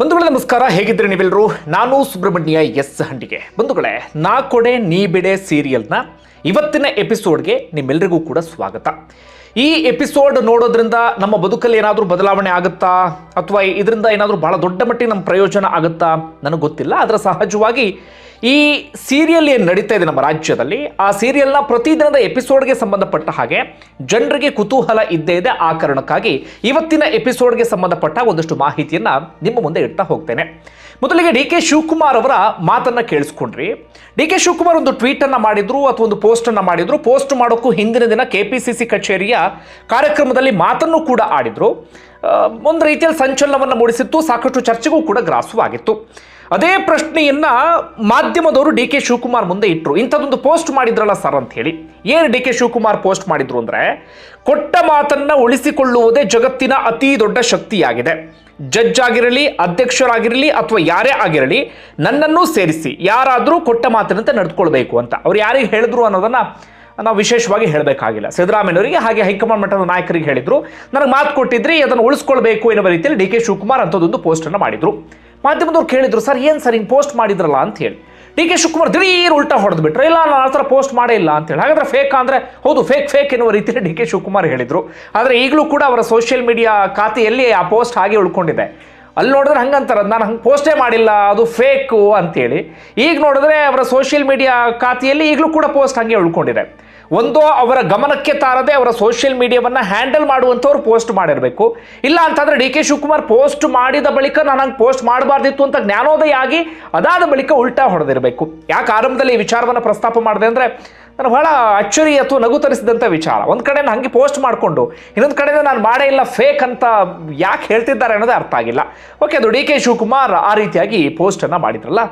ಬಂಧುಗಳೇ, ನಮಸ್ಕಾರ. ಹೇಗಿದ್ರೆ ನೀವೆಲ್ಲರೂ? ನಾನು ಸುಬ್ರಹ್ಮಣ್ಯ ಎಸ್ ಹಂಡಿಗೆ. ಬಂಧುಗಳೇ, ನಾ ಕೊಡೆ ನೀ ಬಿಡೆ ಸೀರಿಯಲ್ನ ಇವತ್ತಿನ ಎಪಿಸೋಡ್ಗೆ ನಿಮ್ಮೆಲ್ಲರಿಗೂ ಕೂಡ ಸ್ವಾಗತ. ಈ ಎಪಿಸೋಡ್ ನೋಡೋದ್ರಿಂದ ನಮ್ಮ ಬದುಕಲ್ಲಿ ಏನಾದರೂ ಬದಲಾವಣೆ ಆಗುತ್ತಾ? ಅಥವಾ ಇದರಿಂದ ಏನಾದರೂ ಬಹಳ ದೊಡ್ಡ ಮಟ್ಟಿಗೆ ನಮ್ಮ ಪ್ರಯೋಜನ ಆಗುತ್ತಾ? ನನಗೆ ಗೊತ್ತಿಲ್ಲ. ಆದರೆ ಸಹಜವಾಗಿ ಈ ಸೀರಿಯಲ್ ಏನು ನಡೀತಾ ಇದೆ ನಮ್ಮ ರಾಜ್ಯದಲ್ಲಿ, ಆ ಸೀರಿಯಲ್ನ ಪ್ರತಿದಿನದ ಎಪಿಸೋಡ್ಗೆ ಸಂಬಂಧಪಟ್ಟ ಹಾಗೆ ಜನರಿಗೆ ಕುತೂಹಲ ಇದ್ದೇ ಇದೆ. ಆ ಕಾರಣಕ್ಕಾಗಿ ಇವತ್ತಿನ ಎಪಿಸೋಡ್ಗೆ ಸಂಬಂಧಪಟ್ಟ ಒಂದಷ್ಟು ಮಾಹಿತಿಯನ್ನು ನಿಮ್ಮ ಮುಂದೆ ಇಡ್ತಾ ಹೋಗ್ತೇನೆ. ಮೊದಲಿಗೆ ಡಿ ಕೆ ಶಿವಕುಮಾರ್ ಅವರ ಮಾತನ್ನ ಕೇಳಿಸ್ಕೊಂಡ್ರಿ. ಡಿ ಕೆ ಶಿವಕುಮಾರ್ ಒಂದು ಟ್ವೀಟ್ ಅನ್ನ ಮಾಡಿದ್ರು ಅಥವಾ ಒಂದು ಪೋಸ್ಟ್ ಅನ್ನ ಮಾಡಿದ್ರು. ಪೋಸ್ಟ್ ಮಾಡೋಕ್ಕೂ ಹಿಂದಿನ ದಿನ ಕೆಪಿಸಿಸಿ ಕಚೇರಿಯ ಕಾರ್ಯಕ್ರಮದಲ್ಲಿ ಮಾತನ್ನು ಕೂಡ ಆಡಿದ್ರು. ಒಂದು ರೀತಿಯಲ್ಲಿ ಸಂಚಲನವನ್ನು ಮೂಡಿಸಿತ್ತು. ಸಾಕಷ್ಟು ಚರ್ಚೆಗೂ ಕೂಡ ಗ್ರಾಸವಾಗಿತ್ತು. ಅದೇ ಪ್ರಶ್ನೆಯನ್ನ ಮಾಧ್ಯಮದವರು ಡಿ ಕೆ ಶಿವಕುಮಾರ್ ಮುಂದೆ ಇಟ್ಟರು ಇಂಥದ್ದೊಂದು ಪೋಸ್ಟ್ ಮಾಡಿದ್ರಲ್ಲ ಸರ್ ಅಂತ ಹೇಳಿ. ಏನು ಡಿ ಕೆ ಶಿವಕುಮಾರ್ ಪೋಸ್ಟ್ ಮಾಡಿದ್ರು ಅಂದ್ರೆ, ಕೊಟ್ಟ ಮಾತನ್ನ ಉಳಿಸಿಕೊಳ್ಳುವುದೇ ಜಗತ್ತಿನ ಅತಿ ದೊಡ್ಡ ಶಕ್ತಿಯಾಗಿದೆ. ಜಡ್ಜ್ ಆಗಿರಲಿ, ಅಧ್ಯಕ್ಷರಾಗಿರಲಿ ಅಥವಾ ಯಾರೇ ಆಗಿರಲಿ, ನನ್ನನ್ನು ಸೇರಿಸಿ, ಯಾರಾದರೂ ಕೊಟ್ಟ ಮಾತಿನಂತೆ ನಡೆದುಕೊಳ್ಬೇಕು ಅಂತ. ಅವ್ರು ಯಾರಿಗೆ ಹೇಳಿದ್ರು ಅನ್ನೋದನ್ನ ನಾವು ವಿಶೇಷವಾಗಿ ಹೇಳಬೇಕಾಗಿಲ್ಲ. ಸಿದ್ದರಾಮಯ್ಯವರಿಗೆ ಹಾಗೆ ಹೈಕಮಾಂಡ್ ಮಟ್ಟದ ನಾಯಕರಿಗೆ ಹೇಳಿದ್ರು. ನನಗೆ ಮಾತು ಕೊಟ್ಟಿದ್ರಿ, ಅದನ್ನು ಉಳಿಸ್ಕೊಳ್ಬೇಕು ಎನ್ನುವ ರೀತಿಯಲ್ಲಿ ಡಿ ಕೆ ಶಿವಕುಮಾರ್ ಅಂಥದ್ದೊಂದು ಪೋಸ್ಟನ್ನು ಮಾಡಿದ್ರು. ಮಾಧ್ಯಮದವ್ರು ಕೇಳಿದ್ರು, ಸರ್, ಏನು ಸರ್ ಹಿಂಗೆ ಪೋಸ್ಟ್ ಮಾಡಿದ್ರಲ್ಲ? ಅಂತ ಹೇಳಿ. ಡಿ ಕೆ ಶಿವಕುಮಾರ್ ದಿಢೀರ್ ಉಲ್ಟಾ ಹೊಡೆದು ಬಿಟ್ರೆ ಇಲ್ಲ, ನಾನು ಆ ಥರ ಪೋಸ್ಟ್ ಮಾಡೇ ಇಲ್ಲ ಅಂತೇಳಿ ಹಾಗಾದ್ರೆ ಫೇಕ್ ಅಂದರೆ, ಹೌದು ಫೇಕ್ ಫೇಕ್ ಎನ್ನುವ ರೀತಿಯಲ್ಲಿ ಡಿ ಕೆ ಶಿವಕುಮಾರ್ ಹೇಳಿದರು. ಆದರೆ ಈಗಲೂ ಕೂಡ ಅವರ ಸೋಷಿಯಲ್ ಮೀಡಿಯಾ ಖಾತೆಯಲ್ಲಿ ಆ ಪೋಸ್ಟ್ ಹಾಗೆ ಉಳ್ಕೊಂಡಿದೆ. ಅಲ್ಲಿ ನೋಡಿದ್ರೆ ಹಂಗಂತಾರೆ, ನಾನು ಹಂಗೆ ಪೋಸ್ಟೇ ಮಾಡಿಲ್ಲ, ಅದು ಫೇಕು ಅಂತೇಳಿ ಈಗ ನೋಡಿದ್ರೆ ಅವರ ಸೋಷಿಯಲ್ ಮೀಡಿಯಾ ಖಾತೆಯಲ್ಲಿ ಈಗಲೂ ಕೂಡ ಪೋಸ್ಟ್ ಹಾಗೆ ಉಳ್ಕೊಂಡಿದೆ. ಒಂದು ಅವರ ಗಮನಕ್ಕೆ ತಾರದೆ ಅವರ ಸೋಷಿಯಲ್ ಮೀಡಿಯಾವನ್ನು ಹ್ಯಾಂಡಲ್ ಮಾಡುವಂಥವ್ರು ಪೋಸ್ಟ್ ಮಾಡಿರಬೇಕು. ಇಲ್ಲ ಅಂತಂದರೆ ಡಿ ಕೆ ಶಿವಕುಮಾರ್ ಪೋಸ್ಟ್ ಮಾಡಿದ ಬಳಿಕ ನಾನು ಹಂಗೆ ಪೋಸ್ಟ್ ಮಾಡಬಾರ್ದಿತ್ತು ಅಂತ ಜ್ಞಾನೋದಯ ಆಗಿ ಅದಾದ ಬಳಿಕ ಉಲ್ಟಾ ಹೊಡೆದಿರಬೇಕು. ಯಾಕೆ ಆರಂಭದಲ್ಲಿ ಈ ವಿಚಾರವನ್ನು ಪ್ರಸ್ತಾಪ ಮಾಡಿದೆ ಅಂದರೆ ನಾನು ಬಹಳ ಅಚ್ಚರಿ ಅಥವಾ ನಗು ತರಿಸಿದಂಥ ವಿಚಾರ. ಒಂದು ಕಡೆ ನಾನು ಹಂಗೆ ಪೋಸ್ಟ್ ಮಾಡಿಕೊಂಡು, ಇನ್ನೊಂದು ಕಡೆಯಿಂದ ನಾನು ಮಾಡೇ ಇಲ್ಲ ಫೇಕ್ ಅಂತ ಯಾಕೆ ಹೇಳ್ತಿದ್ದಾರೆ ಅನ್ನೋದೇ ಅರ್ಥ ಆಗಿಲ್ಲ. ಓಕೆ ಅದು ಡಿ ಕೆ ಶಿವಕುಮಾರ್ ಆ ರೀತಿಯಾಗಿ ಪೋಸ್ಟನ್ನು ಮಾಡಿದ್ರಲ್ಲ.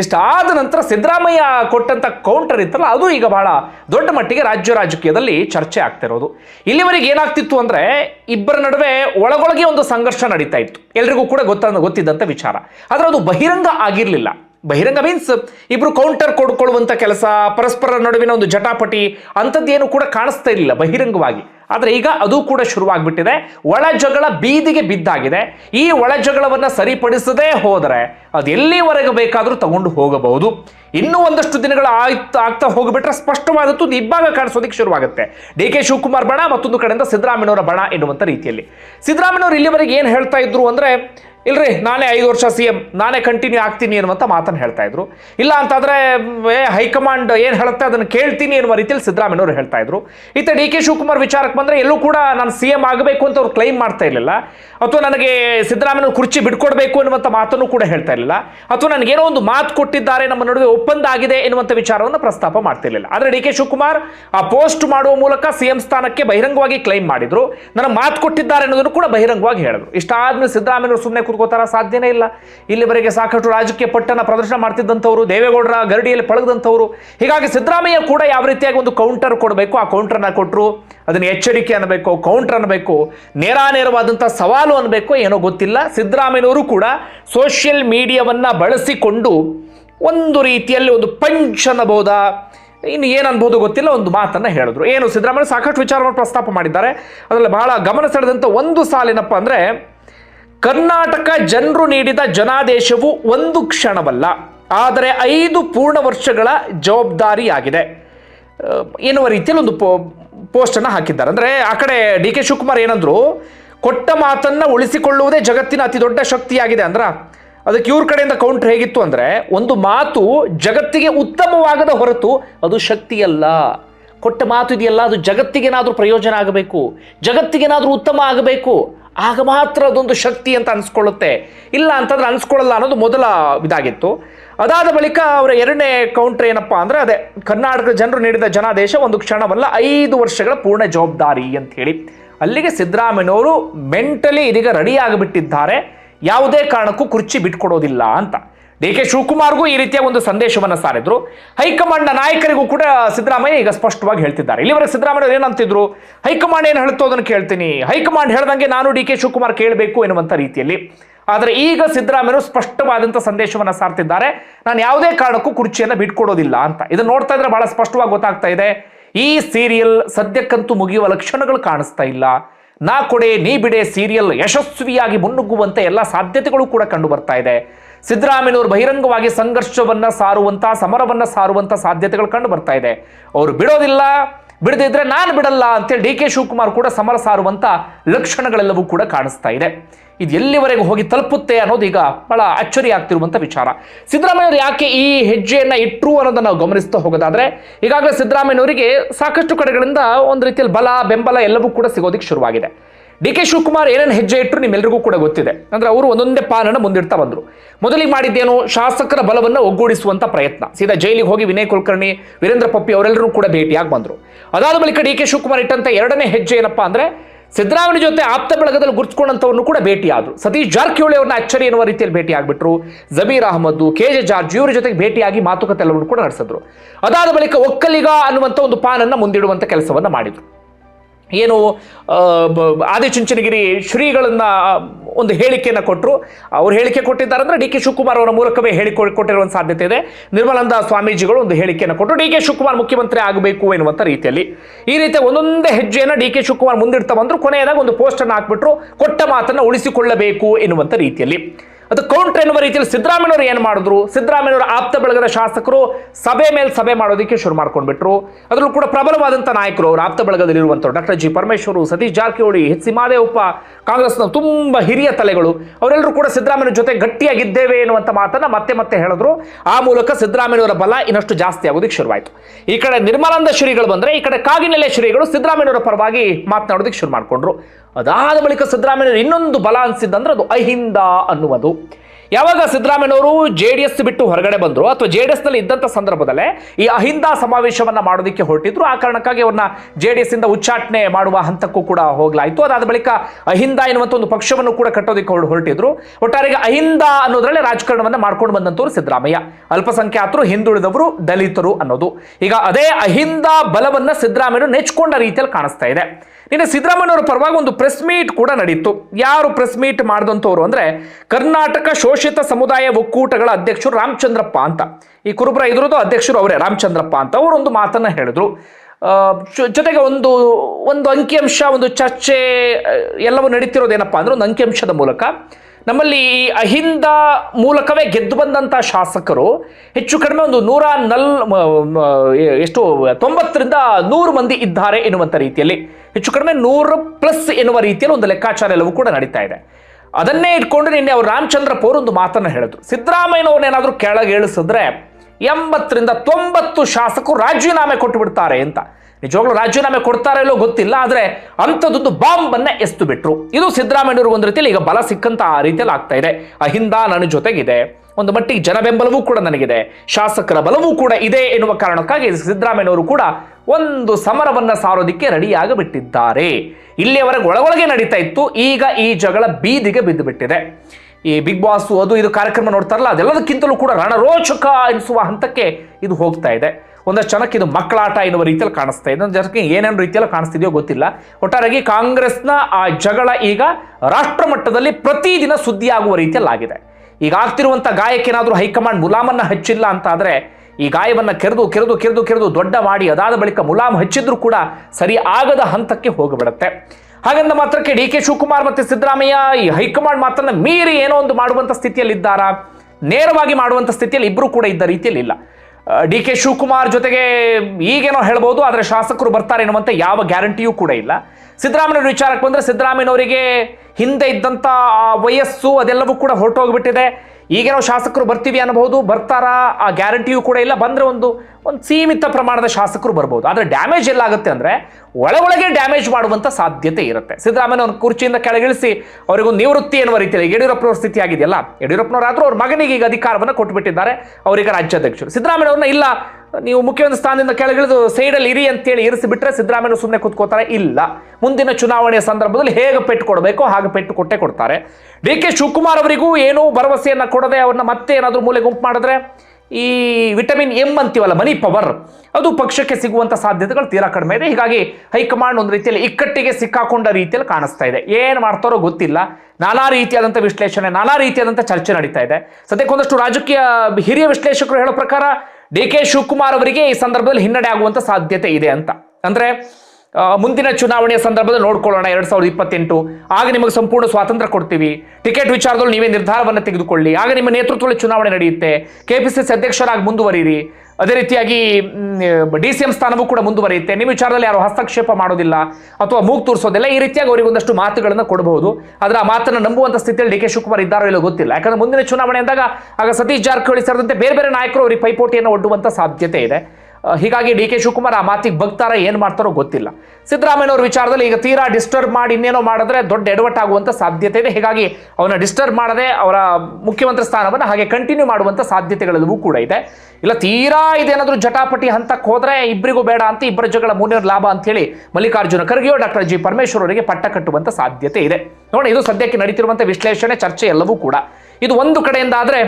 ಇಷ್ಟಾದ ನಂತರ ಸಿದ್ದರಾಮಯ್ಯ ಕೊಟ್ಟಂಥ ಕೌಂಟರ್ ಇತ್ತಲ್ಲ, ಅದು ಈಗ ಬಹಳ ದೊಡ್ಡ ಮಟ್ಟಿಗೆ ರಾಜ್ಯ ರಾಜಕೀಯದಲ್ಲಿ ಚರ್ಚೆ ಆಗ್ತಿರೋದು ಇಲ್ಲಿವರೆಗೆ ಏನಾಗ್ತಿತ್ತು ಅಂದರೆ ಇಬ್ಬರ ನಡುವೆ ಒಳಗೊಳಗೆ ಒಂದು ಸಂಘರ್ಷ ನಡೀತಾ ಇತ್ತು. ಎಲ್ರಿಗೂ ಕೂಡ ಗೊತ್ತ ಗೊತ್ತಿದ್ದಂಥ ವಿಚಾರ. ಆದರೆ ಅದು ಬಹಿರಂಗ ಆಗಿರಲಿಲ್ಲ. ಬಹಿರಂಗ ಮೀನ್ಸ್ ಇಬ್ರು ಕೌಂಟರ್ ಕೊಡ್ಕೊಳ್ಳುವಂಥ ಕೆಲಸ ಪರಸ್ಪರ ನಡುವಿನ ಒಂದು ಜಟಾಪಟಿ, ಅಂಥದ್ದೇನು ಕೂಡ ಕಾಣಿಸ್ತಾ ಇರಲಿಲ್ಲ ಬಹಿರಂಗವಾಗಿ. ಆದರೆ ಈಗ ಅದು ಕೂಡ ಶುರುವಾಗ್ಬಿಟ್ಟಿದೆ. ಒಳ ಜಗಳ ಬೀದಿಗೆ ಬಿದ್ದಾಗಿದೆ. ಈ ಒಳ ಜಗಳವನ್ನು ಸರಿಪಡಿಸದೇ ಹೋದರೆ ಅದು ಎಲ್ಲಿವರೆಗೆ ಬೇಕಾದರೂ ತಗೊಂಡು ಹೋಗಬಹುದು. ಇನ್ನೂ ಒಂದಷ್ಟು ದಿನಗಳ ಆಯ್ತು ಆಗ್ತಾ ಹೋಗಿಬಿಟ್ರೆ ಸ್ಪಷ್ಟವಾದದ್ದು ಇಬ್ಬಾಗ ಕಾಣಿಸೋದಕ್ಕೆ ಶುರುವಾಗುತ್ತೆ. ಡಿ ಕೆ ಶಿವಕುಮಾರ್ ಬಣ ಮತ್ತೊಂದು ಕಡೆಯಿಂದ ಸಿದ್ದರಾಮಯ್ಯವರ ಬಣ ಎನ್ನುವಂಥ ರೀತಿಯಲ್ಲಿ. ಸಿದ್ದರಾಮಯ್ಯವರು ಇಲ್ಲಿವರೆಗೆ ಏನು ಹೇಳ್ತಾ ಇದ್ರು ಅಂದರೆ ಇಲ್ರಿ, ನಾನೇ ಐದು ವರ್ಷ ಸಿ ಎಂ ನಾನೇ ಕಂಟಿನ್ಯೂ ಆಗ್ತೀನಿ ಅನ್ನುವಂಥ ಮಾತನ್ನು ಹೇಳ್ತಾ ಇದ್ರು. ಇಲ್ಲ ಅಂತಂದರೆ, ಏ, ಹೈಕಮಾಂಡ್ ಏನು ಹೇಳುತ್ತೆ ಅದನ್ನು ಕೇಳ್ತೀನಿ ಎನ್ನುವ ರೀತಿಯಲ್ಲಿ ಸಿದ್ದರಾಮಯ್ಯನವರು ಹೇಳ್ತಾ ಇದ್ರು. ಇತ್ತ ಡಿ ಕೆ ಶಿವಕುಮಾರ್ ವಿಚಾರಕ್ಕೆ ಬಂದರೆ ಎಲ್ಲೂ ಕೂಡ ನಾನು ಸಿ ಎಂ ಆಗಬೇಕು ಅಂತ ಅವ್ರು ಕ್ಲೈಮ್ ಮಾಡ್ತಾ ಇರಲಿಲ್ಲ. ಅಥವಾ ನನಗೆ ಸಿದ್ದರಾಮಯ್ಯ ಕುರ್ಚಿ ಬಿಟ್ಕೊಡ್ಬೇಕು ಅನ್ನುವಂಥ ಮಾತನ್ನು ಕೂಡ ಹೇಳ್ತಾ ಇರಲಿಲ್ಲ. ಅಥವಾ ನನಗೇನೋ ಒಂದು ಮಾತು ಕೊಟ್ಟಿದ್ದಾರೆ, ನಮ್ಮ ನಡುವೆ ಒಪ್ಪಂದ ಆಗಿದೆ ಎನ್ನುವಂಥ ವಿಚಾರವನ್ನು ಪ್ರಸ್ತಾಪ ಮಾಡ್ತಿರಲಿಲ್ಲ. ಆದರೆ ಡಿ ಕೆ ಶಿವಕುಮಾರ್ ಆ ಪೋಸ್ಟ್ ಮಾಡುವ ಮೂಲಕ ಸಿ ಎಂ ಸ್ಥಾನಕ್ಕೆ ಬಹಿರಂಗವಾಗಿ ಕ್ಲೈಮ್ ಮಾಡಿದ್ರು. ನನಗೆ ಮಾತು ಕೊಟ್ಟಿದ್ದಾರೆ ಅನ್ನೋದನ್ನು ಕೂಡ ಬಹಿರಂಗವಾಗಿ ಹೇಳಿದ್ರು. ಇಷ್ಟಾದ್ಮೇಲೆ ಸಿದ್ದರಾಮಯ್ಯವರು ಸುಮ್ಮನೆ ಕೂತ್ಕೋತಾರ ಸಾಧ್ಯನೇ ಇಲ್ಲ. ಇಲ್ಲಿವರೆಗೆ ಸಾಕಷ್ಟು ರಾಜಕೀಯ ಪಟ್ಟನ ಪ್ರದರ್ಶನ ಮಾಡ್ತಿದ್ದಂಥವ್ರು, ದೇವೇಗೌಡರ ಗರಡಿಯಲ್ಲಿ ಪಳಗದಂಥವ್ರು, ಹೀಗಾಗಿ ಸಿದ್ದರಾಮಯ್ಯ ಕೂಡ ಯಾವ ರೀತಿಯಾಗಿ ಒಂದು ಕೌಂಟರ್ ಕೊಡಬೇಕು, ಆ ಕೌಂಟರ್ನ ಕೊಟ್ಟರು ಅದನ್ನು ಎಚ್ಚರಿಕೆ ಅನ್ನಬೇಕು ಕೌಂಟರ್ ಅನ್ನಬೇಕು ನೇರಾನೇರವಾದಂಥ ಸವಾಲು ಅನ್ನಬೇಕು ಏನೋ ಗೊತ್ತಿಲ್ಲ. ಸಿದ್ದರಾಮಯ್ಯನವರು ಕೂಡ ಸೋಷಿಯಲ್ ಮೀಡಿಯಾವನ್ನು ಬಳಸಿಕೊಂಡು ಒಂದು ರೀತಿಯಲ್ಲಿ ಒಂದು ಪಂಚ್ ಅನ್ನಬಹುದಾ? ಇನ್ನು ಏನು ಅನ್ಬೋದು ಗೊತ್ತಿಲ್ಲ, ಒಂದು ಮಾತನ್ನು ಹೇಳಿದ್ರು. ಏನು, ಸಿದ್ದರಾಮಯ್ಯ ಸಾಕಷ್ಟು ವಿಚಾರವನ್ನು ಪ್ರಸ್ತಾಪ ಮಾಡಿದ್ದಾರೆ. ಅದರಲ್ಲಿ ಬಹಳ ಗಮನ ಸೆಳೆದಂಥ ಒಂದು ಸಾಲೇನಪ್ಪ ಅಂದರೆ ಕರ್ನಾಟಕ ಜನರು ನೀಡಿದ ಜನಾದೇಶವು ಒಂದು ಕ್ಷಣವಲ್ಲ, ಆದರೆ ಐದು ಪೂರ್ಣ ವರ್ಷಗಳ ಜವಾಬ್ದಾರಿಯಾಗಿದೆ. ಎನ್ನುವ ರೀತಿಯಲ್ಲಿ ಒಂದು ಪೋ ಪೋಸ್ಟನ್ನು ಹಾಕಿದ್ದಾರೆ. ಅಂದರೆ ಆ ಕಡೆ ಡಿ ಕೆ ಶಿವಕುಮಾರ್ ಏನಂದ್ರು, ಕೊಟ್ಟ ಮಾತನ್ನು ಉಳಿಸಿಕೊಳ್ಳುವುದೇ ಜಗತ್ತಿನ ಅತಿ ದೊಡ್ಡ ಶಕ್ತಿಯಾಗಿದೆ ಅಂದ್ರೆ, ಅದಕ್ಕೆ ಇವ್ರ ಕಡೆಯಿಂದ ಕೌಂಟರ್ ಹೇಗಿತ್ತು ಅಂದರೆ, ಒಂದು ಮಾತು ಜಗತ್ತಿಗೆ ಉತ್ತಮವಾಗದ ಹೊರತು ಅದು ಶಕ್ತಿಯಲ್ಲ. ಕೊಟ್ಟ ಮಾತು ಇದೆಯಲ್ಲ, ಅದು ಜಗತ್ತಿಗೇನಾದರೂ ಪ್ರಯೋಜನ ಆಗಬೇಕು, ಜಗತ್ತಿಗೇನಾದರೂ ಉತ್ತಮ ಆಗಬೇಕು, ಆಗ ಮಾತ್ರ ಅದೊಂದು ಶಕ್ತಿ ಅಂತ ಅನಿಸ್ಕೊಳ್ಳುತ್ತೆ. ಇಲ್ಲ ಅಂತಂದ್ರೆ ಅನ್ಸ್ಕೊಳ್ಳಲ್ಲ ಅನ್ನೋದು ಮೊದಲ ಇದಾಗಿತ್ತು. ಅದಾದ ಬಳಿಕ ಅವರ ಎರಡನೇ ಕೌಂಟರ್ ಏನಪ್ಪಾ ಅಂದ್ರೆ ಅದೇ ಕರ್ನಾಟಕ ಜನರು ನೀಡಿದ ಜನಾದೇಶ ಒಂದು ಕ್ಷಣವಲ್ಲ, ಐದು ವರ್ಷಗಳ ಪೂರ್ಣ ಜವಾಬ್ದಾರಿ ಅಂತ ಹೇಳಿ. ಅಲ್ಲಿಗೆ ಸಿದ್ದರಾಮಯ್ಯವರು ಮೆಂಟಲಿ ಇದೀಗ ರೆಡಿ ಆಗಿಬಿಟ್ಟಿದ್ದಾರೆ. ಯಾವುದೇ ಕಾರಣಕ್ಕೂ ಕುರ್ಚಿ ಬಿಟ್ಕೊಡೋದಿಲ್ಲ ಅಂತ. ಡಿ ಕೆ ಶಿವಕುಮಾರ್ಗೂ ಈ ರೀತಿಯ ಒಂದು ಸಂದೇಶವನ್ನು ಸಾರಿದ್ರು. ಹೈಕಮಾಂಡ್ನ ನಾಯಕರಿಗೂ ಕೂಡ ಸಿದ್ದರಾಮಯ್ಯ ಈಗ ಸ್ಪಷ್ಟವಾಗಿ ಹೇಳ್ತಿದ್ದಾರೆ. ಇಲ್ಲಿವರೆಗೆ ಸಿದ್ದರಾಮಯ್ಯ ಏನಂತಿದ್ರು? ಹೈಕಮಾಂಡ್ ಏನು ಹೇಳ್ತೋ ಅದನ್ನು ಕೇಳ್ತೀನಿ. ಹೈಕಮಾಂಡ್ ಹೇಳ್ದಂಗೆ ನಾನು ಡಿ ಕೆ ಶಿವಕುಮಾರ್ ಕೇಳಬೇಕು ಎನ್ನುವಂಥ ರೀತಿಯಲ್ಲಿ. ಆದರೆ ಈಗ ಸಿದ್ದರಾಮಯ್ಯರು ಸ್ಪಷ್ಟವಾದಂಥ ಸಂದೇಶವನ್ನು ಸಾರ್ತಿದ್ದಾರೆ. ನಾನು ಯಾವುದೇ ಕಾರಣಕ್ಕೂ ಕುರ್ಚಿಯನ್ನು ಬಿಟ್ಕೊಡೋದಿಲ್ಲ ಅಂತ. ಇದನ್ನು ನೋಡ್ತಾ ಇದ್ರೆ ಬಹಳ ಸ್ಪಷ್ಟವಾಗಿ ಗೊತ್ತಾಗ್ತಾ ಇದೆ. ಈ ಸೀರಿಯಲ್ ಸದ್ಯಕ್ಕಂತೂ ಮುಗಿಯುವ ಲಕ್ಷಣಗಳು ಕಾಣಿಸ್ತಾ ಇಲ್ಲ. ನಾ ಕೊಡೆ ನೀ ಬಿಡೆ ಸೀರಿಯಲ್ ಯಶಸ್ವಿಯಾಗಿ ಮುನ್ನುಗ್ಗುವಂತೆ ಎಲ್ಲ ಸಾಧ್ಯತೆಗಳು ಕೂಡ ಕಂಡು ಬರ್ತಾ ಇದೆ. ಸಿದ್ದರಾಮಯ್ಯನವರು ಬಹಿರಂಗವಾಗಿ ಸಂಘರ್ಷವನ್ನ ಸಾರುವಂತ, ಸಮರವನ್ನ ಸಾರುವಂತ ಸಾಧ್ಯತೆಗಳು ಕಂಡು ಬರ್ತಾ ಇದೆ. ಅವರು ಬಿಡೋದಿಲ್ಲ, ಬಿಡದಿದ್ರೆ ನಾನು ಬಿಡಲ್ಲ ಅಂತೇಳಿ ಡಿ ಕೆ ಶಿವಕುಮಾರ್ ಕೂಡ ಸಮರ ಸಾರುವಂತ ಲಕ್ಷಣಗಳೆಲ್ಲವೂ ಕೂಡ ಕಾಣಿಸ್ತಾ ಇದೆ. ಇದು ಎಲ್ಲಿವರೆಗೂ ಹೋಗಿ ತಲುಪುತ್ತೆ ಅನ್ನೋದು ಈಗ ಬಹಳ ಅಚ್ಚರಿ ಆಗ್ತಿರುವಂಥ ವಿಚಾರ. ಸಿದ್ದರಾಮಯ್ಯವರು ಯಾಕೆ ಈ ಹೆಜ್ಜೆಯನ್ನು ಇಟ್ಟರು ಅನ್ನೋದನ್ನ ನಾವು ಗಮನಿಸ್ತಾ ಹೋಗೋದಾದ್ರೆ, ಈಗಾಗಲೇ ಸಿದ್ದರಾಮಯ್ಯನವರಿಗೆ ಸಾಕಷ್ಟು ಕಡೆಗಳಿಂದ ಒಂದು ರೀತಿಯಲ್ಲಿ ಬಲ, ಬೆಂಬಲ ಎಲ್ಲವೂ ಕೂಡ ಸಿಗೋದಕ್ಕೆ ಶುರುವಾಗಿದೆ. ಡಿ ಕೆ ಶಿವಕುಮಾರ್ ಏನೇನು ಹೆಜ್ಜೆ ಇಟ್ಟರು ನಿಮ್ಮೆಲ್ಲರಿಗೂ ಕೂಡ ಗೊತ್ತಿದೆ. ಅಂದ್ರೆ ಅವರು ಒಂದೊಂದೇ ಪಾನನ್ನು ಮುಂದಿಡ್ತಾ ಬಂದರು. ಮೊದಲಿಗೆ ಮಾಡಿದ್ದೇನು ಶಾಸಕರ ಬಲವನ್ನು ಒಗ್ಗೂಡಿಸುವಂಥ ಪ್ರಯತ್ನ. ಸೀದಾ ಜೈಲಿಗೆ ಹೋಗಿ ವಿನಯ್ ಕುಲಕರ್ಣಿ, ವೀರೇಂದ್ರ ಪಪ್ಪಿ ಅವರೆಲ್ಲರೂ ಕೂಡ ಭೇಟಿಯಾಗಿ ಬಂದರು. ಅದಾದ ಬಳಿಕ ಡಿ ಕೆ ಶಿವಕುಮಾರ್ ಇಟ್ಟಂಥ ಎರಡನೇ ಹೆಜ್ಜೆ ಏನಪ್ಪಾ ಅಂದರೆ ಸಿದ್ದರಾಮಯ್ಯ ಜೊತೆ ಆಪ್ತ ಬಳಗದಲ್ಲಿ ಗುರುತಿಸಿಕೊಂಡಂತವನ್ನು ಕೂಡ ಭೇಟಿಯಾದರು. ಸತೀಶ್ ಜಾರಕಿಹೊಳಿ ಅವ್ರನ್ನ ಅಚ್ಚರಿ ಎನ್ನುವ ರೀತಿಯಲ್ಲಿ ಭೇಟಿ ಆಗಿಬಿಟ್ರು Zameer Ahmed, K J George ಇವರ ಜೊತೆಗೆ ಭೇಟಿಯಾಗಿ ಮಾತುಕತೆ ಎಲ್ಲವನ್ನು ಕೂಡ ನಡೆಸಿದ್ರು. ಅದಾದ ಬಳಿಕ ಒಕ್ಕಲಿಗ ಅನ್ನುವಂಥ ಒಂದು ಪಾನನ್ನು ಮುಂದಿಡುವಂಥ ಕೆಲಸವನ್ನು ಮಾಡಿದ್ರು. ಏನು ಆದಿಚುಂಚನಗಿರಿ ಶ್ರೀಗಳನ್ನು ಒಂದು ಹೇಳಿಕೆಯನ್ನು ಕೊಟ್ಟರು ಅವ್ರು ಹೇಳಿಕೆ ಕೊಟ್ಟಿದ್ದಾರೆ ಅಂದರೆ ಡಿ ಕೆ ಶಿವಕುಮಾರ್ ಅವರ ಮೂಲಕವೇ ಹೇಳಿ ಕೊಟ್ಟಿರುವಂಥ ಸಾಧ್ಯತೆ ಇದೆ. ನಿರ್ಮಲಾನಂದ ಸ್ವಾಮೀಜಿಗಳು ಒಂದು ಹೇಳಿಕೆಯನ್ನು ಕೊಟ್ಟರು ಡಿ ಕೆ ಶಿವಕುಮಾರ್ ಮುಖ್ಯಮಂತ್ರಿ ಆಗಬೇಕು ಎನ್ನುವಂಥ ರೀತಿಯಲ್ಲಿ. ಈ ರೀತಿಯ ಒಂದೊಂದೇ ಹೆಜ್ಜೆಯನ್ನು ಡಿ ಕೆ ಶಿವಕುಮಾರ್ ಮುಂದಿಡ್ತಾ ಬಂದರು. ಕೊನೆಯದಾಗ ಒಂದು ಪೋಸ್ಟನ್ನು ಹಾಕ್ಬಿಟ್ರು. ಕೊಟ್ಟ ಮಾತನ್ನು ಉಳಿಸಿಕೊಳ್ಳಬೇಕು ಎನ್ನುವಂಥ ರೀತಿಯಲ್ಲಿ. ಅದು ಕೌಂಟ್ರ್ ಎನ್ನುವ ರೀತಿಯಲ್ಲಿ ಸಿದ್ದರಾಮಯ್ಯವರು ಏನು ಮಾಡಿದ್ರು? ಸಿದ್ದರಾಮಯ್ಯವರ ಆಪ್ತ ಬಳಗದ ಶಾಸಕರು ಸಭೆ ಮೇಲೆ ಸಭೆ ಮಾಡೋದಕ್ಕೆ ಶುರು ಮಾಡ್ಕೊಂಡ್ಬಿಟ್ರು. ಅದರಲ್ಲೂ ಕೂಡ ಪ್ರಬಲವಾದಂಥ ನಾಯಕರು ಅವರು ಆಪ್ತ ಬಳಗದಲ್ಲಿರುವಂಥವ್ರು. Doctor G Parameshwar, Satish Jarkiholi, H C Mahadevappa, ಕಾಂಗ್ರೆಸ್ನ ತುಂಬ ಹಿರಿಯ ತಲೆಗಳು. ಅವರೆಲ್ಲರೂ ಕೂಡ ಸಿದ್ದರಾಮಯ್ಯ ಜೊತೆ ಗಟ್ಟಿಯಾಗಿದ್ದೇವೆ ಎನ್ನುವಂಥ ಮಾತನ್ನು ಮತ್ತೆ ಮತ್ತೆ ಹೇಳಿದ್ರು. ಆ ಮೂಲಕ ಸಿದ್ದರಾಮಯ್ಯವರ ಬಲ ಇನ್ನಷ್ಟು ಜಾಸ್ತಿ ಆಗೋದಕ್ಕೆ ಶುರುವಾಯಿತು. ಈ ಕಡೆ ನಿರ್ಮಲಾನಂದ ಶ್ರೀಗಳು ಬಂದರೆ, ಈ ಕಡೆ ಕಾಗಿನೆಲೆ ಶ್ರೀಗಳು ಸಿದ್ದರಾಮಯ್ಯವರ ಪರವಾಗಿ ಮಾತನಾಡೋದಕ್ಕೆ ಶುರು ಮಾಡಿಕೊಂಡ್ರು. ಅದಾದ ಬಳಿಕ ಸಿದ್ದರಾಮಯ್ಯನವರು ಇನ್ನೊಂದು ಬಲ ಅನಿಸಿದ್ದಂದ್ರೆ ಅದು ಅಹಿಂದ ಅನ್ನುವುದು. ಯಾವಾಗ ಸಿದ್ದರಾಮಯ್ಯನವರು ಜೆ ಡಿ ಎಸ್ ಬಿಟ್ಟು ಹೊರಗಡೆ ಬಂದರು ಅಥವಾ ಜೆ ಡಿ ಎಸ್ನಲ್ಲಿ ಇದ್ದಂಥ ಸಂದರ್ಭದಲ್ಲೇ ಈ ಅಹಿಂದ ಸಮಾವೇಶವನ್ನು ಮಾಡೋದಕ್ಕೆ ಹೊರಟಿದ್ರು, ಆ ಕಾರಣಕ್ಕಾಗಿ ಅವ್ರನ್ನ ಜೆ ಡಿ ಎಸ್ ಇಂದ ಉಚ್ಚಾಟನೆ ಮಾಡುವ ಹಂತಕ್ಕೂ ಕೂಡ ಹೋಗಲಾಯಿತು. ಅದಾದ ಬಳಿಕ ಅಹಿಂದ ಎನ್ನುವಂಥ ಒಂದು ಪಕ್ಷವನ್ನು ಕೂಡ ಕಟ್ಟೋದಕ್ಕೆ ಹೊರ- ಹೊರಟಿದ್ರು. ಒಟ್ಟಾರೆಗೆ ಅಹಿಂದ ಅನ್ನೋದರಲ್ಲೇ ರಾಜಕಾರಣವನ್ನು ಮಾಡ್ಕೊಂಡು ಬಂದಂಥವ್ರು ಸಿದ್ದರಾಮಯ್ಯ. ಅಲ್ಪಸಂಖ್ಯಾತರು, ಹಿಂದುಳಿದವರು, ದಲಿತರು ಅನ್ನೋದು. ಈಗ ಅದೇ ಅಹಿಂದ ಬಲವನ್ನು ಸಿದ್ದರಾಮಯ್ಯ ನೆಚ್ಕೊಂಡ ರೀತಿಯಲ್ಲಿ ಕಾಣಿಸ್ತಾ ಇದೆ. ನಿನ್ನೆ ಸಿದ್ದರಾಮಯ್ಯನವರ ಪರವಾಗಿ ಒಂದು ಪ್ರೆಸ್ ಮೀಟ್ ಕೂಡ ನಡೀತು. ಯಾರು ಪ್ರೆಸ್ ಮೀಟ್ ಮಾಡಿದಂಥವ್ರು ಅಂದರೆ ಕರ್ನಾಟಕ ಶೋಷಿತ ಸಮುದಾಯ ಒಕ್ಕೂಟಗಳ ಅಧ್ಯಕ್ಷರು ರಾಮಚಂದ್ರಪ್ಪ ಅಂತ. ಈ ಕುರುಬರ ಇದ್ರದ್ದು ಅಧ್ಯಕ್ಷರು ಅವರೇ, ರಾಮಚಂದ್ರಪ್ಪ ಅಂತ. ಅವರು ಒಂದು ಮಾತನ್ನ ಹೇಳಿದ್ರು. ಜೊತೆಗೆ ಒಂದು ಒಂದು ಅಂಕಿಅಂಶ, ಒಂದು ಚರ್ಚೆ ಎಲ್ಲವೂ ನಡೀತಿರೋದೇನಪ್ಪ ಅಂದ್ರೆ ಒಂದು ಅಂಕಿಅಂಶದ ಮೂಲಕ. ನಮ್ಮಲ್ಲಿ ಈ ಅಹಿಂದ ಮೂಲಕವೇ ಗೆದ್ದು ಬಂದಂಥ ಶಾಸಕರು ಹೆಚ್ಚು ಕಡಿಮೆ ಒಂದು ನೂರ ನಲ್ ಎಷ್ಟು, ತೊಂಬತ್ತರಿಂದ ನೂರು ಮಂದಿ ಇದ್ದಾರೆ ಎನ್ನುವಂಥ ರೀತಿಯಲ್ಲಿ. ಹೆಚ್ಚು ಕಡಿಮೆ ನೂರು ಪ್ಲಸ್ ಎನ್ನುವ ರೀತಿಯಲ್ಲಿ ಒಂದು ಲೆಕ್ಕಾಚಾರ ಎಲ್ಲವೂ ಕೂಡ ನಡೀತಾ ಇದೆ. ಅದನ್ನೇ ಇಟ್ಕೊಂಡು ನಿನ್ನೆ ಅವರು ರಾಮಚಂದ್ರಪ್ಪ ಅವರು ಒಂದು ಮಾತನ್ನು ಹೇಳಿದ್ರು. ಸಿದ್ದರಾಮಯ್ಯನವ್ರನ್ನೇನಾದ್ರೂ ಕೆಳಗೆ ಇಳಿಸಿದ್ರೆ ಎಂಬತ್ತರಿಂದ ತೊಂಬತ್ತು ಶಾಸಕರು ರಾಜೀನಾಮೆ ಕೊಟ್ಟು ಬಿಡ್ತಾರೆ ಅಂತ. ನಿಜವಾಗ್ಲೂ ರಾಜೀನಾಮೆ ಕೊಡ್ತಾರೆ ಇಲ್ಲೋ ಗೊತ್ತಿಲ್ಲ, ಆದ್ರೆ ಅಂಥದ್ದೊಂದು ಬಾಂಬ್ ಅನ್ನ ಎಸ್ತು ಬಿಟ್ರು. ಇದು ಸಿದ್ದರಾಮಯ್ಯವ್ರಿಗೆ ಒಂದು ರೀತಿಯಲ್ಲಿ ಈಗ ಬಲ ಸಿಕ್ಕಂತ ಆ ರೀತಿಯಲ್ಲಿ ಆಗ್ತಾ ಇದೆ. ಅಹಿಂದ ನನ್ನ ಜೊತೆಗಿದೆ. ಒಂದು ಮಟ್ಟಿಗೆ ಜನ ಬೆಂಬಲವೂ ಕೂಡ ನನಗಿದೆ. ಶಾಸಕರ ಬಲವೂ ಕೂಡ ಇದೆ ಎನ್ನುವ ಕಾರಣಕ್ಕಾಗಿ ಸಿದ್ದರಾಮಯ್ಯನವರು ಕೂಡ ಒಂದು ಸಮರವನ್ನ ಸಾರೋದಿಕ್ಕೆ ರೆಡಿಯಾಗಿ ಬಿಟ್ಟಿದ್ದಾರೆ ಇಲ್ಲಿಯವರೆಗೆ ಒಳಗೊಳಗೆ ನಡೀತಾ ಇತ್ತು. ಈಗ ಈ ಜಗಳ ಬೀದಿಗೆ ಬಿದ್ದು ಬಿಟ್ಟಿದೆ ಈ ಬಿಗ್ ಬಾಸ್ ಅದು ಇದು ಕಾರ್ಯಕ್ರಮ ನೋಡ್ತಾರಲ್ಲ, ಅದೆಲ್ಲದಕ್ಕಿಂತಲೂ ಕೂಡ ರಣರೋಚಕ ಎನಿಸುವ ಹಂತಕ್ಕೆ ಇದು ಹೋಗ್ತಾ ಇದೆ. ಒಂದಷ್ಟು ಜನಕ್ಕೆ ಇದು ಮಕ್ಕಳಾಟ ಎನ್ನುವ ರೀತಿಯಲ್ಲಿ ಕಾಣಿಸ್ತಾ ಇದೆ. ಜನಕ್ಕೆ ಏನೇನು ರೀತಿಯಲ್ಲಿ ಕಾಣಿಸ್ತಿದೆಯೋ ಗೊತ್ತಿಲ್ಲ. ಒಟ್ಟಾರಾಗಿ ಕಾಂಗ್ರೆಸ್ನ ಆ ಜಗಳ ಈಗ ರಾಷ್ಟ್ರ ಮಟ್ಟದಲ್ಲಿ ಪ್ರತಿದಿನ ಸುದ್ದಿಯಾಗುವ ರೀತಿಯಲ್ಲಿ ಆಗಿದೆ. ಈಗ ಆಗ್ತಿರುವಂಥ ಗಾಯಕ್ಕೇನಾದರೂ ಹೈಕಮಾಂಡ್ ಮುಲಾಮನ್ನ ಹಚ್ಚಿಲ್ಲ ಅಂತ ಆದರೆ ಈ ಗಾಯವನ್ನು ಕೆರೆದು ಕೆರೆದು ಕೆರೆದು ಕೆರೆದು ದೊಡ್ಡ ಮಾಡಿ ಅದಾದ ಬಳಿಕ ಮುಲಾಮ್ ಹಚ್ಚಿದ್ರೂ ಕೂಡ ಸರಿ ಆಗದ ಹಂತಕ್ಕೆ ಹೋಗಿಬಿಡುತ್ತೆ. ಹಾಗಂದ ಮಾತ್ರಕ್ಕೆ ಡಿ ಕೆ ಶಿವಕುಮಾರ್ ಮತ್ತೆ ಸಿದ್ದರಾಮಯ್ಯ ಈ ಹೈಕಮಾಂಡ್ ಮಾತ್ರ ಮೀರಿ ಏನೋ ಒಂದು ಮಾಡುವಂತ ಸ್ಥಿತಿಯಲ್ಲಿ ಇದ್ದಾರಾ ನೇರವಾಗಿ ಮಾಡುವಂತ ಸ್ಥಿತಿಯಲ್ಲಿ ಇಬ್ಬರು ಕೂಡ ಇದ್ದ ರೀತಿಯಲ್ಲಿ ಇಲ್ಲ. ಡಿ ಕೆ ಶಿವಕುಮಾರ್ ಜೊತೆಗೆ ಈಗೇನೋ ಹೇಳ್ಬೋದು, ಆದರೆ ಶಾಸಕರು ಬರ್ತಾರೆ ಎನ್ನುವಂತೆ ಯಾವ ಗ್ಯಾರಂಟಿಯೂ ಕೂಡ ಇಲ್ಲ. ಸಿದ್ದರಾಮಯ್ಯವ್ರ ವಿಚಾರಕ್ಕೆ ಬಂದರೆ ಸಿದ್ದರಾಮಯ್ಯನವರಿಗೆ ಹಿಂದೆ ಇದ್ದಂಥ ವಯಸ್ಸು ಅದೆಲ್ಲವೂ ಕೂಡ ಹೊರಟೋಗ್ಬಿಟ್ಟಿದೆ. ಈಗೇನೋ ಶಾಸಕರು ಬರ್ತೀವಿ ಅನ್ನಬಹುದು, ಬರ್ತಾರಾ ಆ ಗ್ಯಾರಂಟಿಯೂ ಕೂಡ ಇಲ್ಲ. ಬಂದರೆ ಒಂದು ಒಂದು ಸೀಮಿತ ಪ್ರಮಾಣದ ಶಾಸಕರು ಬರ್ಬೋದು. ಆದರೆ ಡ್ಯಾಮೇಜ್ ಎಲ್ಲಾಗುತ್ತೆ ಅಂದರೆ ಒಳ ಒಳಗೆ ಡ್ಯಾಮೇಜ್ ಮಾಡುವಂಥ ಸಾಧ್ಯತೆ ಇರುತ್ತೆ. ಸಿದ್ದರಾಮಯ್ಯ ಅವ್ರ ಕುರ್ಚಿಯಿಂದ ಕೆಳಗಿಳಿಸಿ ಅವರಿಗೊಂದು ನಿವೃತ್ತಿ ಎನ್ನುವ ರೀತಿಯಲ್ಲಿ ಯಡಿಯೂರಪ್ಪನವ್ರ ಸ್ಥಿತಿ ಆಗಿದೆಯಲ್ಲ ಯಡಿಯೂರಪ್ಪನವರಾದರೂ ಅವ್ರ ಮಗನಿಗೆ ಈಗ ಅಧಿಕಾರವನ್ನು ಕೊಟ್ಟುಬಿಟ್ಟಿದ್ದಾರೆ ಅವರೀಗ ರಾಜ್ಯಾಧ್ಯಕ್ಷರು. ಸಿದ್ದರಾಮಯ್ಯವ್ರನ್ನ ಇಲ್ಲ, ನೀವು ಮುಖ್ಯಮಂತ್ರಿ ಸ್ಥಾನದಿಂದ ಕೆಳಗಿಳಿದು ಸೈಡಲ್ಲಿ ಇರಿ ಅಂತೇಳಿ ಇರಿಸಿಬಿಟ್ರೆ ಸಿದ್ದರಾಮಯ್ಯ ಸುಮ್ಮನೆ ಕೂತ್ಕೋತಾರೆ. ಇಲ್ಲ. ಮುಂದಿನ ಚುನಾವಣೆಯ ಸಂದರ್ಭದಲ್ಲಿ ಹೇಗೆ ಪೆಟ್ಟು ಕೊಡಬೇಕು ಹಾಗೆ ಪೆಟ್ಟು ಕೊಟ್ಟೆ ಕೊಡ್ತಾರೆ. ಡಿ ಕೆ ಶಿವಕುಮಾರ್ ಅವರಿಗೂ ಏನೂ ಭರವಸೆಯನ್ನು ಕೊಡದೆ ಅವ್ರನ್ನ ಮತ್ತೆ ಏನಾದರೂ ಮೂಲೆ ಗುಂಪು ಮಾಡಿದ್ರೆ ಈ ವಿಟಮಿನ್ ಎಂ ಅಂತೀವಲ್ಲ ಮನಿ ಪವರ್, ಅದು ಪಕ್ಷಕ್ಕೆ ಸಿಗುವಂತ ಸಾಧ್ಯತೆಗಳು ತೀರಾ ಕಡಿಮೆ ಇದೆ. ಹೀಗಾಗಿ ಹೈಕಮಾಂಡ್ ಒಂದು ರೀತಿಯಲ್ಲಿ ಇಕ್ಕಟ್ಟಿಗೆ ಸಿಕ್ಕಾಕೊಂಡ ರೀತಿಯಲ್ಲಿ ಕಾಣಿಸ್ತಾ ಇದೆ. ಏನು ಮಾಡ್ತಾರೋ ಗೊತ್ತಿಲ್ಲ. ನಾನಾ ರೀತಿಯಾದಂಥ ವಿಶ್ಲೇಷಣೆ, ನಾನಾ ರೀತಿಯಾದಂಥ ಚರ್ಚೆ ನಡೀತಾ ಇದೆ. ಸದ್ಯಕ್ಕೆ ಒಂದಷ್ಟು ರಾಜಕೀಯ ಹಿರಿಯ ವಿಶ್ಲೇಷಕರು ಹೇಳೋ ಪ್ರಕಾರ ಡಿ ಕೆ ಶಿವಕುಮಾರ್ ಅವರಿಗೆ ಈ ಸಂದರ್ಭದಲ್ಲಿ ಹಿನ್ನಡೆ ಆಗುವಂತ ಸಾಧ್ಯತೆ ಇದೆ ಅಂತ. ಅಂದ್ರೆ ಮುಂದಿನ ಚುನಾವಣೆಯ ಸಂದರ್ಭದಲ್ಲಿ ನೋಡ್ಕೊಳ್ಳೋಣ ಎರಡ್ ಸಾವಿರದ ಇಪ್ಪತ್ತೆಂಟು. ಆಗ ನಿಮಗೆ ಸಂಪೂರ್ಣ ಸ್ವಾತಂತ್ರ್ಯ ಕೊಡ್ತೀವಿ. ಟಿಕೆಟ್ ವಿಚಾರದಲ್ಲಿ ನೀವೇ ನಿರ್ಧಾರವನ್ನು ತೆಗೆದುಕೊಳ್ಳಿ. ಆಗ ನಿಮ್ಮ ನೇತೃತ್ವದಲ್ಲಿ ಚುನಾವಣೆ ನಡೆಯುತ್ತೆ. ಕೆಪಿಸಿಸಿ ಅಧ್ಯಕ್ಷರಾಗಿ ಮುಂದುವರಿಯಿರಿ. ಅದೇ ರೀತಿಯಾಗಿ ಡಿ ಸಿ ಎಂ ಸ್ಥಾನವೂ ಕೂಡ ಮುಂದುವರಿಯುತ್ತೆ. ನಿಮ್ಮ ವಿಚಾರದಲ್ಲಿ ಯಾರು ಹಸ್ತಕ್ಷೇಪ ಮಾಡೋದಿಲ್ಲ ಅಥವಾ ಮೂಗು ತೋರಿಸೋದಿಲ್ಲ. ಈ ರೀತಿಯಾಗಿ ಅವರಿಗೆ ಒಂದಷ್ಟು ಮಾತುಗಳನ್ನು ಕೊಡಬಹುದು. ಆದರೆ ಆ ಮಾತನ್ನು ನಂಬುವಂತ ಸ್ಥಿತಿಯಲ್ಲಿ ಡಿ ಕೆ ಶಿವಕುಮಾರ್ ಇದ್ದಾರೋ ಇಲ್ಲೋ ಗೊತ್ತಿಲ್ಲ. ಯಾಕಂದ್ರೆ ಮುಂದಿನ ಚುನಾವಣೆ ಅಂದಾಗ ಆಗ ಸತೀಶ್ ಜಾರಕಿಹೊಳಿ ಸೇರಿದಂತೆ ಬೇರೆ ಬೇರೆ ನಾಯಕರು ಅವರಿಗೆ ಪೈಪೋಟಿಯನ್ನು ಒಡ್ಡುವಂತ ಸಾಧ್ಯತೆ ಇದೆ. ಹೀಗಾಗಿ ಡಿ ಕೆ ಶಿವಕುಮಾರ್ ಆ ಮಾತಿಗೆ ಬಗ್ತಾರ, ಏನು ಮಾಡ್ತಾರೋ ಗೊತ್ತಿಲ್ಲ. ಸಿದ್ದರಾಮಯ್ಯವ್ರ ವಿಚಾರದಲ್ಲಿ ಈಗ ತೀರಾ ಡಿಸ್ಟರ್ಬ್ ಮಾಡಿ ಇನ್ನೇನೋ ಮಾಡಿದ್ರೆ ದೊಡ್ಡ ಎಡವಟ್ಟಾಗುವಂಥ ಸಾಧ್ಯತೆ ಇದೆ. ಹೀಗಾಗಿ ಅವನ ಡಿಸ್ಟರ್ಬ್ ಮಾಡದೆ ಅವರ ಮುಖ್ಯಮಂತ್ರಿ ಸ್ಥಾನವನ್ನು ಹಾಗೆ ಕಂಟಿನ್ಯೂ ಮಾಡುವಂಥ ಸಾಧ್ಯತೆಗಳೆಲ್ಲವೂ ಕೂಡ ಇದೆ. ಇಲ್ಲ, ತೀರಾ ಇದೇನಾದರೂ ಜಟಾಪಟಿ ಹಂತಕ್ಕೆ ಹೋದ್ರೆ ಇಬ್ಬರಿಗೂ ಬೇಡ ಅಂತ ಇಬ್ಬರ ಜಗಳ ಮೂರನೇ ಲಾಭ ಅಂತ ಹೇಳಿ ಮಲ್ಲಿಕಾರ್ಜುನ ಖರ್ಗೆಯೋ ಡಾಕ್ಟರ್ ಜಿ ಪರಮೇಶ್ವರ್ ಅವರಿಗೆ ಪಟ್ಟ ಕಟ್ಟುವಂಥ ಸಾಧ್ಯತೆ ಇದೆ. ನೋಡಿ ಇದು ಸದ್ಯಕ್ಕೆ ನಡೀತಿರುವಂಥ ವಿಶ್ಲೇಷಣೆ, ಚರ್ಚೆ ಎಲ್ಲವೂ ಕೂಡ. ಇದು ಒಂದು ಕಡೆಯಿಂದ ಆದರೆ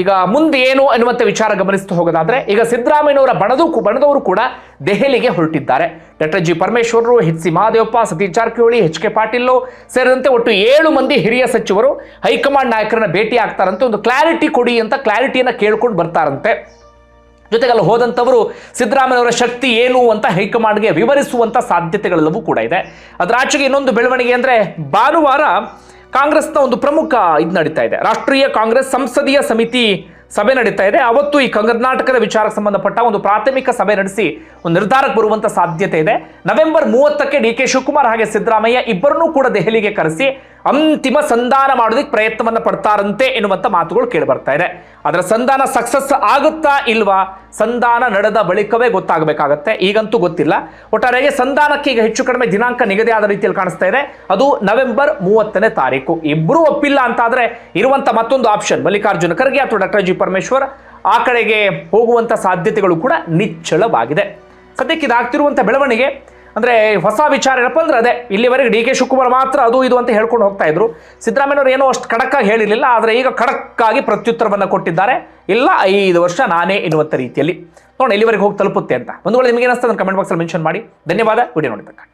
ಈಗ ಮುಂದೆ ಏನು ಅನ್ನುವಂಥ ವಿಚಾರ ಗಮನಿಸ್ತಾ ಹೋಗೋದಾದ್ರೆ, ಈಗ ಸಿದ್ದರಾಮಯ್ಯನವರ ಬಣದು ಬಣದವರು ಕೂಡ ದೆಹಲಿಗೆ ಹೊರಟಿದ್ದಾರೆ. Doctor G ಪರಮೇಶ್ವರರು, H C Mahadevappa Satish Jarkiholi, H K Patil ಸೇರಿದಂತೆ ಒಟ್ಟು ಏಳು ಮಂದಿ ಹಿರಿಯ ಸಚಿವರು ಹೈಕಮಾಂಡ್ ನಾಯಕರನ್ನ ಭೇಟಿ ಆಗ್ತಾರಂತೆ. ಒಂದು ಕ್ಲಾರಿಟಿ ಕೊಡಿ ಅಂತ ಕ್ಲಾರಿಟಿಯನ್ನು ಕೇಳ್ಕೊಂಡು ಬರ್ತಾರಂತೆ. ಜೊತೆಗೆ ಅಲ್ಲಿ ಹೋದಂಥವರು ಸಿದ್ದರಾಮಯ್ಯವರ ಶಕ್ತಿ ಏನು ಅಂತ ಹೈಕಮಾಂಡ್ಗೆ ವಿವರಿಸುವಂಥ ಸಾಧ್ಯತೆಗಳೆಲ್ಲವೂ ಕೂಡ ಇದೆ. ಅದರ ಆಚೆಗೆ ಇನ್ನೊಂದು ಬೆಳವಣಿಗೆ ಅಂದರೆ ಭಾನುವಾರ ಕಾಂಗ್ರೆಸ್ನ ಒಂದು ಪ್ರಮುಖ ಇದು ನಡೀತಾ ಇದೆ. ರಾಷ್ಟ್ರೀಯ ಕಾಂಗ್ರೆಸ್ ಸಂಸದೀಯ ಸಮಿತಿ ಸಭೆ ನಡೀತಾ ಇದೆ. ಅವತ್ತು ಈ ಕರ್ನಾಟಕದ ವಿಚಾರಕ್ಕೆ ಸಂಬಂಧಪಟ್ಟ ಒಂದು ಪ್ರಾಥಮಿಕ ಸಭೆ ನಡೆಸಿ ಒಂದು ನಿರ್ಧಾರಕ್ಕೆ ಬರುವಂತ ಸಾಧ್ಯತೆ ಇದೆ. ನವೆಂಬರ್ ಮೂವತ್ತಕ್ಕೆ ಡಿ ಕೆ ಶಿವಕುಮಾರ್ ಹಾಗೆ ಸಿದ್ದರಾಮಯ್ಯ ಇಬ್ಬರನ್ನೂ ಕೂಡ ದೆಹಲಿಗೆ ಕರೆಸಿ ಅಂತಿಮ ಸಂಧಾನ ಮಾಡೋದಕ್ಕೆ ಪ್ರಯತ್ನವನ್ನು ಪಡ್ತಾರಂತೆ ಎನ್ನುವಂಥ ಮಾತುಗಳು ಕೇಳಿ ಬರ್ತಾ ಇದೆ. ಅದರ ಸಂಧಾನ ಸಕ್ಸಸ್ ಆಗುತ್ತಾ ಇಲ್ವಾ? ಸಂಧಾನ ನಡೆದ ಬಳಿಕವೇ ಗೊತ್ತಾಗಬೇಕಾಗತ್ತೆ. ಈಗಂತೂ ಗೊತ್ತಿಲ್ಲ. ಒಟ್ಟಾರೆಗೆ ಸಂಧಾನಕ್ಕೆ ಈಗ ಹೆಚ್ಚು ಕಡಿಮೆ ದಿನಾಂಕ ನಿಗದಿ ಆದ ರೀತಿಯಲ್ಲಿ ಕಾಣಿಸ್ತಾ ಇದೆ. ಅದು ನವೆಂಬರ್ ಮೂವತ್ತನೇ ತಾರೀಕು. ಇಬ್ಬರೂ ಒಪ್ಪಿಲ್ಲ ಅಂತ ಆದರೆ ಇರುವಂಥ ಮತ್ತೊಂದು ಆಪ್ಷನ್. ಮಲ್ಲಿಕಾರ್ಜುನ ಖರ್ಗೆ ಅಥವಾ ಡಾಕ್ಟರ್ ಜಿ ಪರಮೇಶ್ವರ್ ಆ ಕಡೆಗೆ ಹೋಗುವಂಥ ಸಾಧ್ಯತೆಗಳು ಕೂಡ ನಿಚ್ಚಳವಾಗಿದೆ. ಸದ್ಯಕ್ಕೆ ಇದಾಗ್ತಿರುವಂಥ ಬೆಳವಣಿಗೆ ಅಂದ್ರೆ ಹೊಸ ವಿಚಾರ ಏನಪ್ಪ ಅಂದ್ರೆ ಅದೇ, ಇಲ್ಲಿವರೆಗೆ ಡಿ ಕೆ ಶಿವಕುಮಾರ್ ಮಾತ್ರ ಅದು ಇದು ಅಂತ ಹೇಳ್ಕೊಂಡು ಹೋಗ್ತಾ ಇದ್ರು. ಸಿದ್ದರಾಮಯ್ಯನವರು ಏನೋ ಅಷ್ಟು ಖಡಕ್ಕಾಗಿ ಹೇಳಿರಲಿಲ್ಲ, ಆದರೆ ಈಗ ಖಡಕ್ಕಾಗಿ ಪ್ರತ್ಯುತ್ತರವನ್ನು ಕೊಟ್ಟಿದ್ದಾರೆ. ಇಲ್ಲ, ಐದು ವರ್ಷ ನಾನೇ ಎನ್ನುವಂಥ ರೀತಿಯಲ್ಲಿ. ನೋಡಿ ಇಲ್ಲಿವರೆಗೆ ಹೋಗಿ ತಲುಪುತ್ತೆ ಅಂತ. ಒಂದು ವೇಳೆ ನಿಮಗೆ ಏನಿಸ್ತದೆ ಕಮೆಂಟ್ ಬಾಕ್ಸಲ್ಲಿ ಮೆನ್ಷನ್ ಮಾಡಿ. ಧನ್ಯವಾದ ವಿಡಿಯೋ ನೋಡಿದ್ದಕ್ಕೆ.